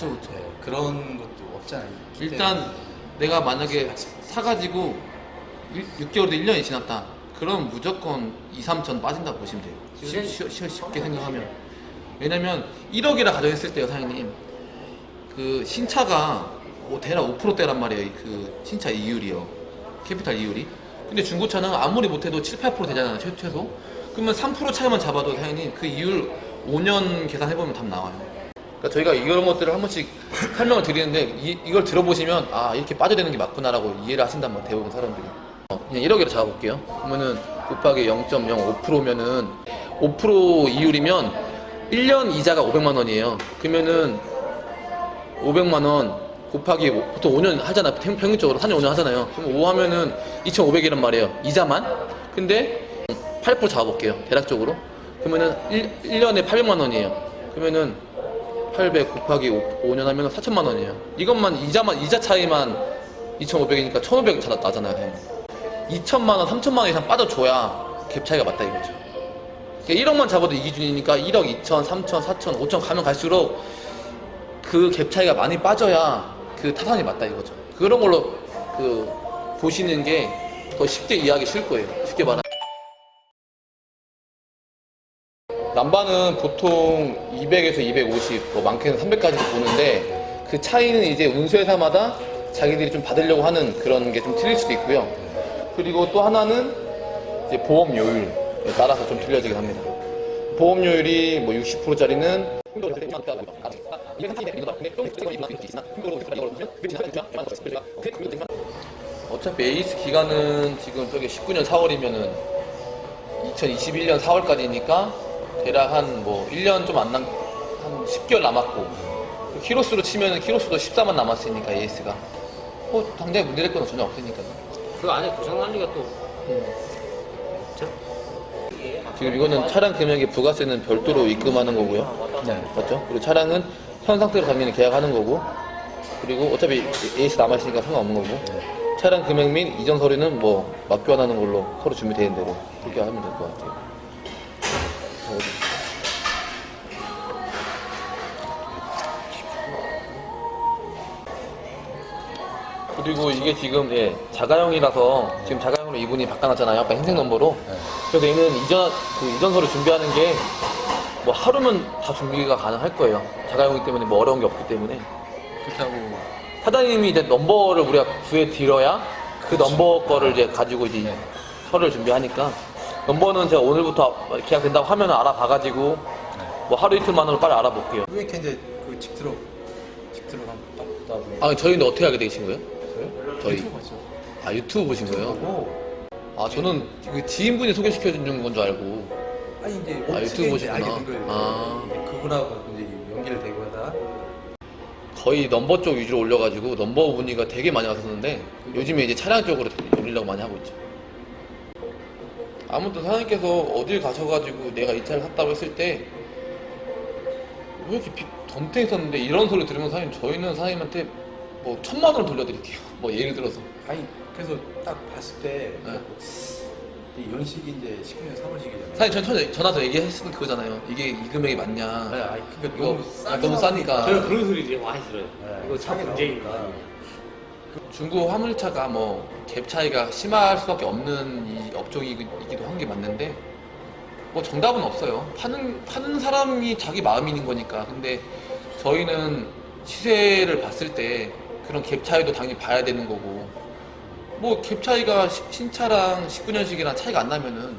그쵸 그쵸. 네, 그런 것도 없잖아요. 일단 내가 만약에 사가지고 6, 개월도 1년이 지났다. 그럼 무조건 2, 3천 빠진다 고 보시면 돼요. 쉽, 쉽, 쉽, 쉽게 생각하면. 왜냐면 1억이라 가정했을 때요, 사장님. 그 신차가 뭐 대략 5%대란 말이에요. 그 신차 이율이요. 캐피탈 이율이. 근데 중고차는 아무리 못해도 7, 8% 되잖아요, 최, 최소. 그러면 3% 차이만 잡아도 사장님 그 이율 5년 계산해보면 답 나와요. 그러니까 저희가 이런 것들을 한 번씩 설명을 드리는데 이, 이걸 들어보시면 아 이렇게 빠져야 되는 게 맞구나라고 이해를 하신단 대부분 사람들이. 어, 그냥 1억으로 잡아볼게요. 그러면은 곱하기 0.05%면은 5% 이율이면 1년 이자가 500만 원이에요. 그러면은 500만 원 곱하기 오- 보통 5년 하잖아 평- 평균적으로 4년 5년 하잖아요. 그럼 5 하면은 2,500이란 말이에요. 이자만. 근데 8% 잡아볼게요. 대략적으로. 그러면은 1, 1년에 800만 원이에요. 그러면은 800 곱하기 5, 년 하면 4천만 원이에요. 이것만 이자만 이자 차이만 2,500이니까 1,500 자- 나잖아요. 그냥. 2천만 원, 3천만 원 이상 빠져줘야 갭 차이가 맞다 이거죠. 그러니까 1억만 잡아도 이 기준이니까 1억 2천, 3천, 4천, 5천 가면 갈수록 그 갭 차이가 많이 빠져야 그 타산이 맞다 이거죠. 그런 걸로 그 보시는 게 더 쉽게 이해하기 쉬울 거예요. 쉽게 말하면. 남바는 보통 200에서 250, 뭐 많게는 300까지 보는데 그 차이는 이제 운수회사마다 자기들이 좀 받으려고 하는 그런 게 좀 틀릴 수도 있고요. 그리고 또 하나는 이제 보험료율에 따라서 좀 틀려지긴 합니다. 보험료율이 뭐 60%짜리는 어차피 에이스 기간은 지금 저게 19년 4월이면은 2021년 4월까지니까 대략 한 뭐 1년 좀 안 남, 한 10개월 남았고 키로수로 치면은 키로수도 14만 남았으니까 AS가. 뭐 당장에 문제될 건 전혀 없으니까. 그 안에 고장 난 리가 또 지금 이거는 차량 금액의 부가세는 별도로 입금하는 거고요. 네. 맞죠? 그리고 차량은 현 상태로 당연히 계약하는 거고 그리고 어차피 AS 남아있으니까 상관없는 거고 차량 금액 및 이전 서류는 뭐 맞교환하는 걸로 서로 준비되는 대로 그렇게 하면 될 것 같아요 그리고 이게 지금 예, 자가용이라서 지금 자가용으로 이분이 바꿔놨잖아요. 아까 흰색 넘버로. 네. 그래서 얘는 이전 그 이전 서류 준비하는 게 뭐 하루면 다 준비가 가능할 거예요. 자가용이기 때문에 뭐 어려운 게 없기 때문에. 그렇다고 사장님이 이제 넘버를 우리가 구해 드려야 그 넘버 거를 이제 가지고 이제 네. 서류를 준비하니까 넘버는 제가 오늘부터 계약된다고 하면 알아봐가지고 뭐 하루 이틀 만으로 빨리 알아볼게요. 왜 이렇게 이제 그 집 들어 집 들어 한번 딱아 저희는 어떻게 알게 되신 거예요? 저희. 유튜브 봤죠. 아 유튜브 보신 거예요? 보고 아 저는 그 지인분이 소개시켜 준 건 줄 알고 아니 이제 아, 유튜브 이제 보시구나. 알게 된 거예요. 아. 그분하고 이제 연결 되고 하다 거의 넘버 쪽 위주로 올려가지고 넘버 문의가 되게 많이 왔었는데 요즘에 이제 차량 쪽으로 올리려고 많이 하고 있죠. 아무튼 사장님께서 어딜 가셔가지고 내가 이 차를 샀다고 했을 때 왜 이렇게 비, 덤탱이 썼는데 이런 소리 들으면 사장님 저희는 사장님한테 뭐 천만 원을 돌려드릴게요. 뭐 예를 들어서 아니 그래서 딱 봤을 때 네. 이 연식이 이제 19년 3월식이잖아요. 사장님 전 전에 전화서 얘기했을 그거잖아요. 이게 이 금액이 맞냐? 아니, 아니 그러니까 이거 너무 아, 싸게 너무 싸니까. 저는 그런 소리 되게 많이 들어요. 네, 이거 참 싸게 문제니까. 나오니까. 중고 화물차가 뭐 갭 차이가 심할 수밖에 없는 이 업종이기도 한 게 맞는데 뭐 정답은 없어요. 파는 파는 사람이 자기 마음이 있는 거니까. 근데 저희는 시세를 봤을 때 그런 갭 차이도 당연히 봐야 되는 거고 뭐 갭 차이가 시- 신차랑 19년식이랑 차이가 안 나면은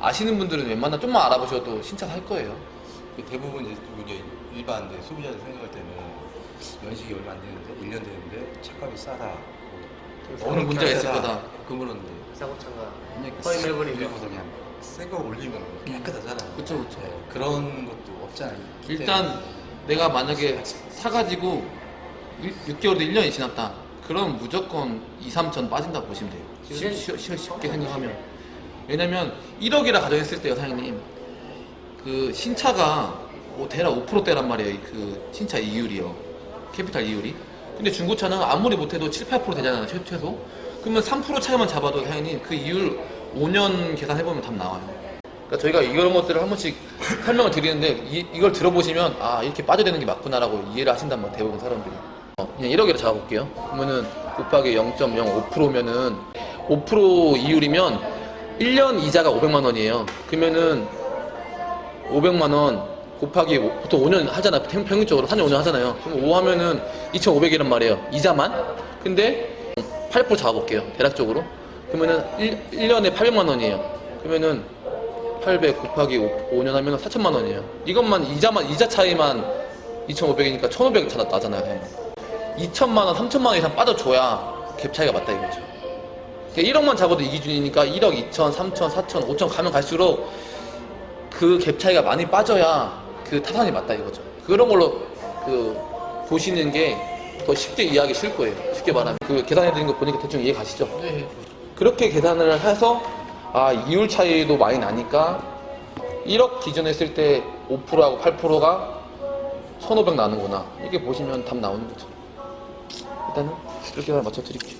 아시는 분들은 웬만하면 좀만 알아보셔도 신차 살 거예요. 그 대부분 이제 이제 일반 이제 소비자들 생각할 때는 연식이 얼마 안 되는데 1년 되는데 차값이 싸다. 어느 문제가 있을. 거다. 그러면은 사고차가 허위 매물이니까. 그냥 새거 올리면 깨끗하잖아요. 그쵸, 그쵸. 네, 그런 것도 없잖아요. 일단 내가 만약에 사가지고 6, 개월도 1년이 지났다. 그럼 무조건 2, 3천 빠진다 고 보시면 돼요. 지금 쉽, 쉽, 쉽게 생각하면. 왜냐면 1억이라 가정했을 때요, 사장님. 그 신차가 뭐 대략 5%대란 말이에요. 그 신차 이율이요. 캐피탈 이율이. 근데 중고차는 아무리 못해도 7, 8% 되잖아요, 최, 최소. 그러면 3% 차이만 잡아도 사장님 그 이율 5년 계산해보면 답 나와요. 그러니까 저희가 이런 것들을 한 번씩 설명을 드리는데 이, 이걸 들어보시면 아 이렇게 빠져야 되는 게 맞구나라고 이해를 하신단 말이에요 대부분 사람들이 어, 그냥 1억이라 잡아볼게요. 그러면은 곱하기 0.05%면은 5% 이율이면 1년 이자가 500만 원이에요. 그러면은 500만 원 곱하기 오- 보통 5년 하잖아 평- 평균적으로 4년 5년 하잖아요. 그럼 5 하면은 2,500이란 말이에요. 이자만. 근데 8% 잡아볼게요. 대략적으로. 그러면은 1, 년에 800만 원이에요. 그러면은 800 곱하기 5, 년 하면 4천만 원이에요. 이것만 이자만 이자 차이만 2,500이니까 1,500 차- 나잖아요 2천만 원 3천만 원 이상 빠져줘야 갭 차이가 맞다 이거죠 1억만 잡아도 이 기준이니까 1억 2천, 3천, 4천, 5천 가면 갈수록 그 갭 차이가 많이 빠져야 그 타산이 맞다 이거죠. 그런 걸로 그 보시는 게 더 쉽게 이해하기 쉬울 거예요. 쉽게 말하면 그 계산해 드린 거 보니까 대충 이해 가시죠? 네. 그렇게 계산을 해서 아 이율 차이도 많이 나니까 1억 기준 했을 때 5%하고 8%가 1,500 나는구나. 이렇게 보시면 답 나오는 거죠. 일단은 그렇게 맞춰 드릴게요.